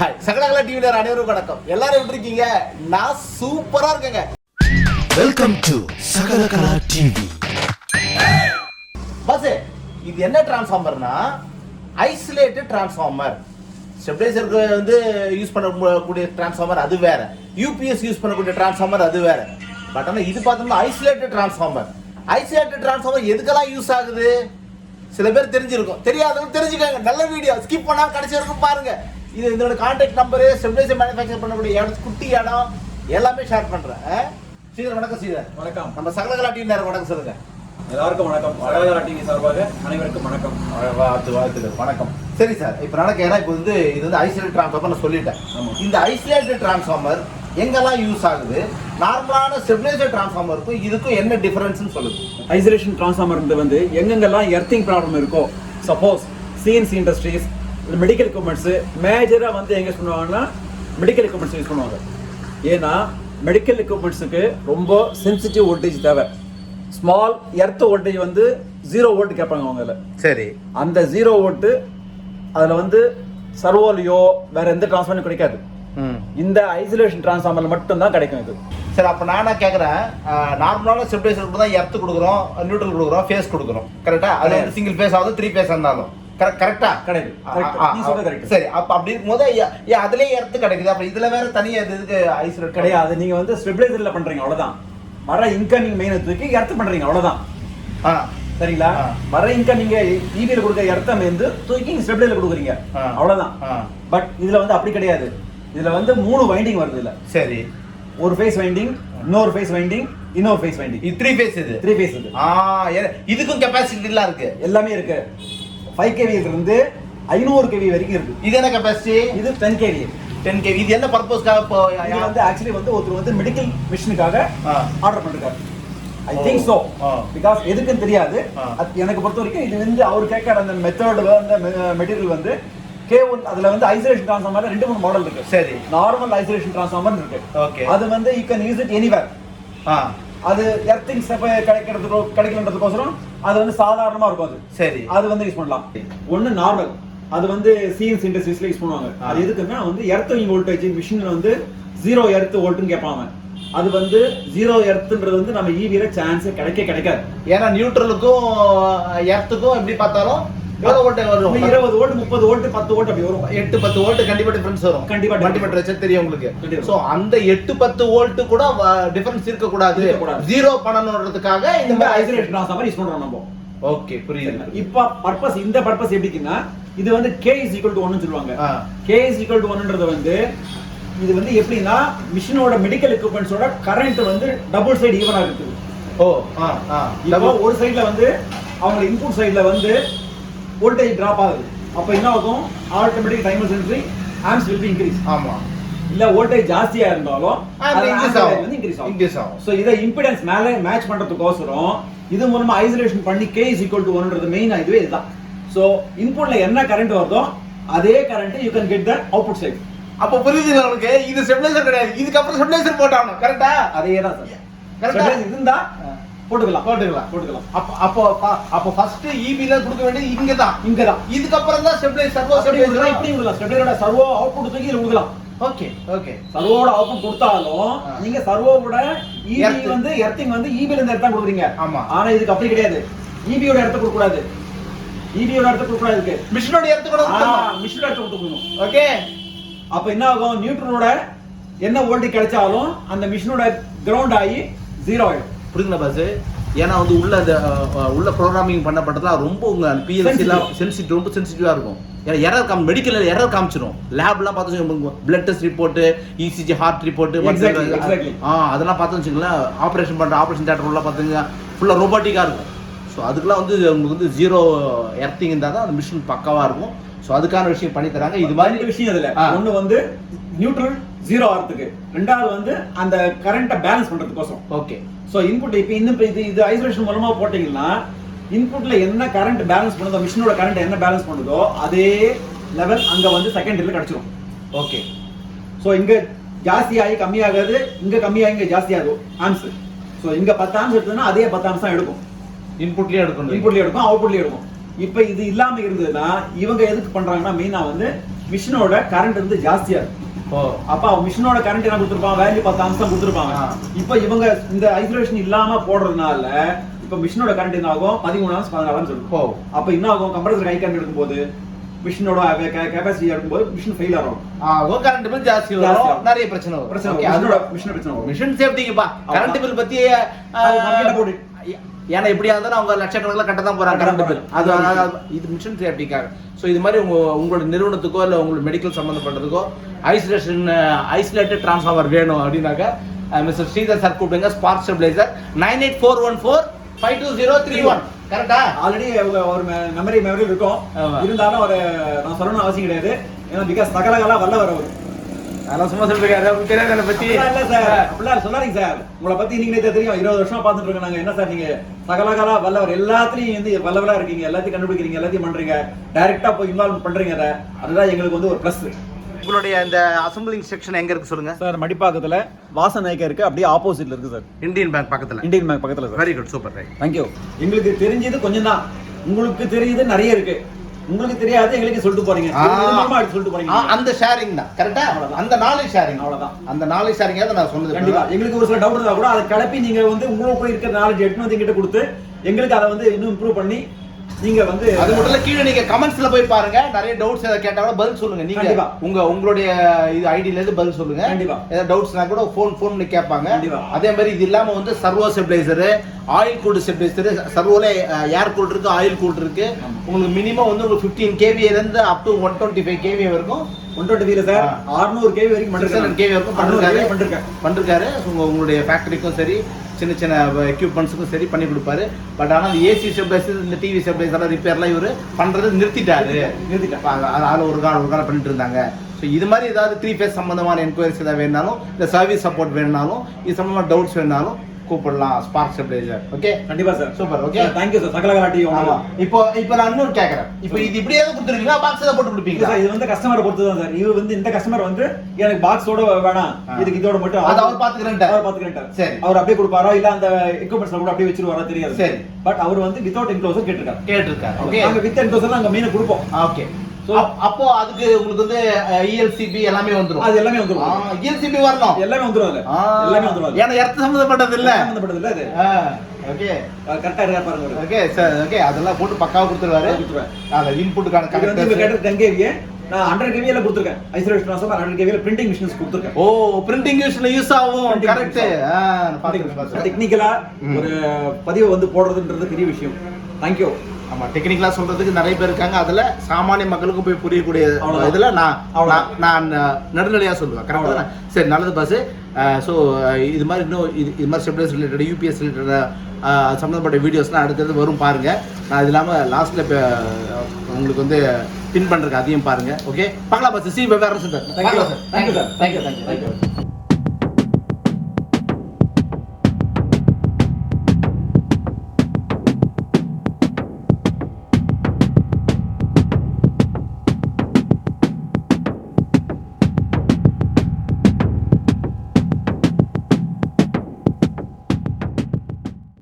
Hi சகலகலா டிவில அனைவரும் வணக்கம். எல்லாரும் எப்படி இருக்கீங்க? நான் சூப்பரா இருக்கேங்க. Welcome to Sakalakala TV bus இது என்ன டிரான்ஸ்ஃபார்மர்னா ஐசோலேட்டட் டிரான்ஸ்ஃபார்மர் ஸ்டெபிளைசருக்கு வந்து யூஸ் பண்ணக்கூடிய டிரான்ஸ்ஃபார்மர் அது வேற. யூபிஎஸ் யூஸ் பண்ணக்கூடிய டிரான்ஸ்ஃபார்மர் அது வேற. பட் ஆனால் இது பார்த்தோம்னா ஐசோலேட்டட் டிரான்ஸ்ஃபார்மர் ஐசோலேட்டட் டிரான்ஸ்ஃபார்மர் எதுக்கெல்லாம் யூஸ் ஆகுது? சில பேர் தெரிஞ்சிருக்கும். தெரியாதவங்க தெரிஞ்சுக்கோங்க. நல்ல வீடியோ ஸ்கிப் பண்ணாம கடைசி வரைக்கும் பாருங்க. இது இதோட கான்டாக்ட் நம்பரு ஸ்டெபிளைசர் மேனுஃபேக்சர் பண்ணக்கூடிய இடம் குட்டி இடம் எல்லாமே ஷேர் பண்றேன். ஆ? ஸ்ரீதர் வணக்கம் ஸ்ரீதர் வணக்கம். நம்ம சகலகலா டிவி நேரம் வணக்கம் சொல்லுங்க. எல்லாருக்கும் வணக்கம். அழகா டிவி சார்பாக அனைவருக்கும் வணக்கம். வாழ்த்து வாழ்த்துக்கள். வணக்கம். சரி சார் இப்போ நான் கேட்குறேன் இப்போ வந்து இது வந்து ஐசோலேட் டிரான்ஸ்ஃபார்மர் நான் சொல்லிட்டேன். இந்த ஐசோலேட்டட் டிரான்ஸ்ஃபார்மர் எங்கெல்லாம் யூஸ் ஆகுது? நார்மலான ஸ்டெபிலைசர் டிரான்ஸ்ஃபார்மருக்கும் இதுக்கும் என்ன டிஃபரன்ஸ்னு சொல்லுது ஐசோலேஷன் டிரான்ஸ்ஃபார்மர் வந்து எங்கெங்கெல்லாம் எர்த்திங் ப்ராப்ளம் இருக்கோ suppose CNC industries medical equipments மேஜராக வந்து எங்க யூஸ் பண்ணுவாங்கன்னா மெடிக்கல் எக்யூப்மெண்ட்ஸ் யூஸ் பண்ணுவாங்க. ஏன்னா மெடிக்கல் எக்யூப்மெண்ட்ஸுக்கு ரொம்ப சென்சிட்டிவ் வோல்டேஜ் தேவை. ஸ்மால் எர்த் வோல்டேஜ் வந்து ஜீரோ வோல்ட் கேட்பாங்க அவங்க அதில். சரி. அந்த ஜீரோ வோல்ட்டு அதில் வந்து சர்வோலையோ வேற எந்த டிரான்ஸ்ஃபார்மரும் கிடைக்காது. இந்த ஐசோலேஷன் டிரான்ஸ்ஃபார்மர்ல மட்டும்தான் கிடைக்கும் இது. சரி அப்போ நான் என்ன கேட்குறேன் நார்மலான ஸ்டெபிலைசருக்கு தான் எர்த்து கொடுக்குறோம் நியூட்ரல் கொடுக்குறோம் ஃபேஸ் கொடுக்குறோம். கரெக்டா அது சிங்கிள் ஃபேஸ் ஆகுது த்ரீ ஃபேஸ் இருந்தாலும் கரெக்ட் கிடையாது. சரி அப்போ அப்படி ஏன் அதுலயே எர்த்து கிடைக்குது. அப்போ இதுல வேற தனியா இது இதுக்கு ஐசோலேட் கிடையாது. நீங்க வந்து ஸ்டெபிலைசர்ல பண்றீங்க அவ்வளவுதான். வர இன்கமிங் மெயினை தூக்கி எர்த் பண்றீங்க அவ்வளவுதான். சரிங்களா. வர இன்கம் நீங்க டிவியில கொடுக்குற எர்த்தம் வந்து தூக்கி ஸ்டெபிலைசர்ல கொடுக்குறீங்க. அவ்வளவுதான். பட் இதுல வந்து அப்படி கிடையாது. இதுல வந்து மூணு வைண்டிங் வருது இதுல. சரி. ஒரு ஃபேஸ் வைண்டிங் இன்னொரு ஃபேஸ் வைண்டிங் இன்னொரு ஃபேஸ் வைண்டிங் இது த்ரீ ஃபேஸ் இது? த்ரீ ஃபேஸ் இது. ஆ இதுக்கும் கெப்பாசிட்டி எல்லாம் இருக்கு. எல்லாமே இருக்கு. ஃபைவ் கேவி இருந்து ஐநூறு கேவி வரைக்கும் இருக்கு. இது என்ன கெப்பாசிட்டி இது டென் கேவி டென் கே இது என்ன பர்பஸ்க்காக இப்போ வந்து ஆக்சுவலி வந்து ஒருத்தர் வந்து மெடிக்கல் மிஷினுக்காக. ஆர்டர் பண்ணிருக்காரு. ஐ. Think so ah. பிகாஸ் எதுக்குன்னு தெரியாது. எனக்கு பொறுத்த வரைக்கும் இது வந்து அவர் கேட்கற அந்த மெத்தட் அந்த மெட்டீரியல் வந்து கே ஒன் அதுல வந்து ஐசோலேஷன் டிரான்ஸ்ஃபார்மர் ரெண்டு மூணு மாடல் இருக்கு. சரி. நார்மல் ஐசோலேஷன் டிரான்ஸ்ஃபார்மர் இருக்கு. Okay. அது வந்து you can use it anywhere அது எர்த்திங் ஸ்டெப் கிடைக்கிறதுக்கோ கிடைக்கலன்றதுக்கோசரம் அது வந்து சாதாரணமா இருக்கும் அது. சரி. அது வந்து யூஸ் பண்ணலாம். ஒன்னு நார்மல் அது வந்து சிஎன்சி இண்டஸ்ட்ரீஸ்ல யூஸ் பண்ணுவாங்க. அது எதுக்குன்னா வந்து எர்த்திங் வோல்டேஜ் மிஷின்ல வந்து ஜீரோ எர்த் வோல்ட்னு கேட்பாங்க அது வந்து ஜீரோ எர்த்ன்றது வந்து நம்ம ஈவியில சான்ஸ் கிடைக்க கிடைக்காது. ஏன்னா நியூட்ரலுக்கும் எர்த்துக்கும் எப்படி பார்த்தாலும் எவ்வளவு வோல்ட் வரும்? இருபது வோல்ட் முப்பது வோல்ட் பத்து வோல்ட் அப்படி வரும். எட்டு பத்து வோல்ட் கண்டிப்பா டிஃபரன்ஸ் வரும். கண்டிப்பா வச்சு தெரியும் உங்களுக்கு. சோ அந்த எட்டு பத்து வோல்ட் கூட டிஃபரன்ஸ் இருக்க கூடாது இருக்கக்கூடாது. ஜீரோ பண்ணணுன்றதுக்காக இந்த இந்த மாதிரி டிரான்ஸ்ஃபார்மர் யூஸ் பண்றோம் நம்ம. ஓகே புரியுது. இப்ப பர்பஸ் இந்த பர்பஸ் எப்படிக்குன்னா இது வந்து கே இஸ் ஈக்குவல் டு ஒன்னு சொல்லுவாங்க. கே இஸ் ஈக்குவல் டு ஒன்ன்றது வந்து இது வந்து எப்படின்னா மிஷினோட மெடிக்கல் எக்யூப்மெண்ட்ஸோட கரண்ட் வந்து டபுள் சைடு ஈவனா இருக்குது ஓ ஆ ஒரு சைடுல வந்து அவங்க இன்புட் சைடுல வந்து வோல்டேஜ் டிராப் ஆகுது. அப்ப என்ன ஆகும்? Automatic timer sentry arms will be increase ஆமா. இல்ல வோல்டேஜ் ஜாஸ்தியா இருந்தாலும் increase ஆகும். இன்க்ரீஸ் ஆகும். சோ இத இம்பிடன்ஸ் மேல மேட்ச் பண்றதுக்கோசரம் இது மூலமா ஐசோலேஷன் பண்ணி k is equal to 1ன்றது மெயின் இதுவே இதுதான். சோ இன்புட்ல என்ன கரண்ட் வருதோ அதே current you can get the output side அப்ப புரியுது உங்களுக்கு? இது ஸ்டெபிலைசர் கிடையாது. இதுக்கப்புறம் ஸ்டெபிலைசர் போட்டாகணும். கரெக்டா அதே தான் சார்? இருந்தா போட்டுக்கலாம். போட்டுக்கலாம் போட்டுக்கலாம். அப்ப அப்போ அப்போ ஃபர்ஸ்ட் ஈபில கொடுக்க வேண்டியது இங்க தான் இங்க தான் இதுக்கப்புறம் தான் ஸ்டெபிலைசர் சர்வோ கொடுக்கலாம் இப்படி கொடுக்கலாம். ஸ்டெபிலரோட சர்வோ அவுட்புட் தூக்கி இதுல கொடுக்கலாம். ஓகே ஓகே சர்வோட அவுட்புட் கொடுத்தாலும். நீங்க சர்வோவோட ஈபி Earth. வந்து எர்த்திங் வந்து ஈபில இருந்து எடுத்தா கொடுக்குறீங்க. ஆமா. ஆனா இதுக்கு அப்படி கிடையாது. ஈபியோட இடத்த கொடுக்க கூடாது ஈபியோட இடத்த கொடுக்க கூடாது மிஷினோட எடுத்து கூட மிஷினோட இடத்த கொடுக்கணும். ஓகே அப்ப என்ன ஆகும்? நியூட்ரனோட என்ன வோல்டேஜ் கிடைச்சாலும் அந்த மிஷினோட கிரவுண்ட் ஆகி ஜீரோ ஆயிடும். புரியுதுங்களா பாஸ் ஏன்னா வந்து உள்ள அந்த உள்ள ப்ரோக்ராமிங் பண்ணப்பட்டதுலாம் ரொம்ப உங்க பிஎல்சி எல்லாம் சென்சிட்டிவ் ரொம்ப சென்சிட்டிவா இருக்கும். ஏன்னா எரர் காம் மெடிக்கல் எரர் காமிச்சிரும். லேப்லாம் பார்த்து blood test report ECG heart report Exactly, exactly. ஆ அதெல்லாம் பார்த்து வச்சுங்களேன் ஆப்ரேஷன் பண்ற ஆப்ரேஷன் தேட்டர் உள்ள பார்த்தீங்கன்னா ஃபுல்லா ரோபோட்டிக்கா இருக்கும். ஸோ அதுக்கெல்லாம் வந்து உங்களுக்கு வந்து ஜீரோ எர்த்திங் இருந்தால் தான் அந்த மிஷின் பக்காவா இருக்கும். ஸோ அதுக்கான விஷயம் பண்ணி தராங்க. இது மாதிரி விஷயம் இதுல. ஒண்ணு வந்து நியூட்ரல் ஜீரோ ஆகிறதுக்கு. ரெண்டாவது வந்து அந்த கரண்ட்டை பேலன்ஸ் பண்றதுக்கோசம். ஓகே ஸோ இன்புட் இப்போ இன்னும் இது இது ஐசோலேஷன் மூலமா போட்டீங்கன்னா இன்புட்ல என்ன கரண்ட் பேலன்ஸ் பண்ணுதோ மிஷினோட கரண்ட் என்ன பேலன்ஸ் பண்ணுதோ அதே லெவல் அங்க வந்து செகண்டரியில் கிடைச்சிரும். ஓகே ஸோ இங்க ஜாஸ்தியாகி கம்மியாகாது இங்க கம்மியாகி இங்க ஜாஸ்தியாகும். ஆம்ஸ் ஸோ இங்க பத்து ஆம்ஸ் எடுத்ததுன்னா அதே பத்து ஆம்ஸ் தான் எடுக்கும். இன்புட்லயே எடுக்கணும் இன்புட்லயும் எடுக்கும் அவுட்புட்லயும் எடுக்கும். இப்போ இது இல்லாம இருந்ததுன்னா இவங்க எதுக்கு பண்றாங்கன்னா மெயினா வந்து மிஷினோட கரண்ட் வந்து ஜாஸ்தியா இருக்கு ஓ அப்ப அவன் மிஷினோட கரண்ட் என்ன கொடுத்துருப்பான் வேல்யூ பத்து அம்சம் கொடுத்துருப்பாங்க. இப்போ இவங்க இந்த ஐசோலேஷன் இல்லாம போடுறதுனால இப்போ மிஷினோட கரண்ட் என்ன ஆகும்? பதிமூணு அம்சம் பதினாலு சொல்லுவோம் ஓ. அப்ப என்ன ஆகும்? கம்ப்ரஸர் ஹை கரண்ட் எடுக்கும்போது மிஷினோட கெபாசிட்டி எடுக்கும்போது மிஷின் ஃபெயில் ஆகும். கரண்ட் பில் ஜாஸ்தி வரும். நிறைய பிரச்சனை வரும். பிரச்சனை மிஷினோட மிஷின் பிரச்சனை மிஷின் சேஃப்டிக்குப்பா ஆமா. கரண்ட் பில் பத்தி அது market ல போடு. ஏன்னா எப்படியா இருந்தாலும் அவங்க லட்சக்கணக்கில் கட்ட தான் போறாங்க. கட்ட கரண்ட் பில் அது இது மிஷின் சேஃப்டிக்காக ஸோ இது மாதிரி உங்க உங்களோட நிறுவனத்துக்கோ இல்லை உங்களோட மெடிக்கல் சம்மந்தப்பட்டதுக்கோ ஐசோலேஷன் ஐசோலேட்டட் டிரான்ஸ்ஃபார்மர் வேணும் அப்படின்னாக்க மிஸ்டர் ஸ்ரீதர் சார் கூப்பிடுங்க. Spark stabiliser nine eight four one four five two zero three one கரெக்டா ஆல்ரெடி ஒரு மெமரி மெமரி இருக்கும். இருந்தாலும் ஒரு நான் சொல்லணும்னு அவசியம் கிடையாது. ஏன்னா பிகாஸ் சகலகலா வல்ல வர ஒரு அதெல்லாம் சும்மா சொல்றீங்க உங்களுக்கு தெரியாது என்னை பத்தி. இல்ல சார். அப்படிலாம் சொல்லாதீங்க சார். உங்களை பத்தி நீங்களே தெரியும். இருபது வருஷமா பார்த்துட்டு இருக்கோம் நாங்க. என்ன சார் நீங்க? சகலகலா வல்லவர். எல்லாத்துலயும் வந்து வல்லவரா இருக்கீங்க. எல்லாத்தையும் கண்டுபிடிக்கிறீங்க. எல்லாத்தையும் பண்றீங்க. டைரக்டா போய் இன்வால்வ் பண்றீங்க அதை. அதுதான் எங்களுக்கு வந்து ஒரு ப்ளஸ் உங்களுடைய இந்த அசம்பிளிங் செக்ஷன் எங்க இருக்கு சொல்லுங்க? சார் மடிப்பாக்கத்துல வாசன் நாயக்கா இருக்கு. அப்படியே ஆப்போசிட்ல இருக்கு சார். இந்தியன் பேங்க் பக்கத்துல. இந்தியன் பேங்க் பக்கத்துல sir. Very good super right thank you எங்களுக்கு தெரிஞ்சது கொஞ்சம் தான் உங்களுக்கு தெரியுது நிறைய இருக்கு. உங்களுக்கு தெரியாது எங்களுக்கு சொல்லிட்டு போறீங்க. சொல்லிட்டு போறீங்க. அந்த ஷேரிங் தான். கரெக்டா. அந்த நாலேஜ் ஷேரிங் அவ்வளவுதான். அந்த நாலேஜ் ஷேரிங் நான் சொன்னது. கண்டிப்பா. எங்களுக்கு ஒரு சில டவுட் இருந்தா கூட அதை கிளப்பி நீங்க வந்து உங்களுக்கு இருக்கிற நாலேஜ் எடுத்து வந்து எங்கிட்ட கொடுத்து எங்களுக்கு அதை வந்து இன்னும் இம்ப்ரூவ் பண்ணி நீங்க வந்து அது மட்டும் கீழே நீங்க கமெண்ட்ஸ்ல போய் பாருங்க நிறைய டவுட்ஸ் ஏதாவது கேட்டா கூட பதில் சொல்லுங்க நீங்க. உங்க உங்களுடைய இது ஐடியில இருந்து பதில் சொல்லுங்க கண்டிப்பா. ஏதாவது டவுட்ஸ்னா கூட ஃபோன் ஃபோன் பண்ணி கேட்பாங்க. அதே மாதிரி இது இல்லாம வந்து servo stabiliser oil cooled stabiliser சர்வோல air cooled இருக்கு ஆயில் கூல்ட் இருக்கு. உங்களுக்கு மினிமம் வந்து உங்களுக்கு 15 கேவில இருந்து up to one twenty five KV வரைக்கும் ஒன் டுவெண்ட்டி வீல சார். அறுநூறு கேவி வரைக்கும் பண்ணிருக்கேன் கேவி வரைக்கும் பண்ணிருக்காரு பண்ணிருக்காரு பண்ணிருக்காரு உங்களுடைய ஃபேக்டரிக்கும் சரி சின்ன சின்ன எக்யூப்மெண்ட்ஸுக்கும் சரி பண்ணி கொடுப்பாரு. பட் ஆனால் இந்த ஏசி ஸ்டெபிளைசர் இந்த டிவி ஸ்டெபிளைசர் ரிப்பேர்லாம் இவர் பண்றது நிறுத்திட்டாரு. அது- அது ஒரு காலம் ஒரு காலம் பண்ணிட்டு இருந்தாங்க. ஸோ இது மாதிரி ஏதாவது த்ரீ ஃபேஸ் சம்பந்தமான என்கொயரிஸ் ஏதாவது வேணாலும் இல்லை சர்வீஸ் சப்போர்ட் வேணாலும் இது சம்பந்தமான டவுட்ஸ் வேணாலும் கூப்பிடலாம் ஸ்பார்க் ஸ்டெபிளைசர் ஓகே கண்டிப்பா sir super okay thank you sir Sakalakala TV ஆமா. இப்போ இப்போ நான் இன்னொரு கேட்கறேன் இப்போ இது இப்படியே தான் கொடுத்துருவீங்களா? பாக்ஸ் தான் போட்டு சார் இது வந்து கஸ்டமரை பொறுத்து தான் சார் இது வந்து இந்த கஸ்டமர் வந்து எனக்கு பாக்ஸோட வேணாம். இதுக்கு இதோட மட்டும் அது அவர் பாத்துக்கிறேன்ட்டார். அவர் பாத்துக்கிறேன் சரி. அவர் அப்படியே கொடுப்பாரா? இல்ல அந்த எக்யூப்மெண்ட்ஸ்ல கூட அப்படியே வச்சிருவாரா தெரியாது. சரி. பட் அவர் வந்து வித்வுட் என்க்ளோசர் கேட்டிருக்காரு. கேட்டிருக்காரு. ஓகே நாங்க வித் என்க்ளோசர் அங்க மீனை கொடுப்போம். ஓகே அப்போ அதுக்கு உங்களுக்கு வந்து இஎல்சிபி எல்லாமே வந்துரும். அது எல்லாமே வந்துரும். இஎல்சிபி வரணும். எல்லாமே வந்துரும் அதுல. எல்லாமே வந்துரும். ஏன்னா எர்த் சம்பந்தப்பட்டது இல்ல. சம்பந்தப்பட்டது இல்ல அது. ஓகே. கரெக்டா இருக்கா பாருங்க. ஓகே சார் ஓகே அதெல்லாம் போட்டு பக்காவா கொடுத்துருவாரு. அந்த இன்புட்டுக்கான கரெக்ட் கேட்டது டென் கேவியே நான் ஹண்ட்ரட் கேவியில கொடுத்துருக்கேன். ஐசோலேஷன் ட்ரான்ஸ்ஃபார் ஹண்ட்ரட் கேவியில பிரிண்டிங் மிஷின்ஸ் கொடுத்துருக்கேன். ஓ பிரிண்டிங் யூஸ் ஆகும். கரெக்ட் டெக்னிக்கலா. ஒரு பதிவை வந்து போடுறதுன்றது பெரிய விஷயம். தேங்க்யூ ஆமா டெக்னிக்கலா சொல்றதுக்கு நிறைய பேர் இருக்காங்க. அதுல சாமானிய மக்களுக்கும் போய் புரியக்கூடிய. இதுல நான். நான் நான் நடுநிலையா சொல்லுவேன். கரெக்டா அவ்வளவுதான். சரி நல்லது பாஸ் ஸோ இது மாதிரி இன்னும் இது இது மாதிரி ஸ்டெபிலைஸ் ரிலேட்டட் யூபிஎஸ் ரிலேட்டட் சம்மந்தப்பட்ட வீடியோஸ்லாம் அடுத்தது வரும் பாருங்க. நான் இது இல்லாம லாஸ்ட்ல இப்போ உங்களுக்கு வந்து பின் பண்றதுக்கு அதையும் பாருங்க. ஓகே பார்க்கலாம் பாஸ் சி வேற sir thank you thank you sir thank you thank you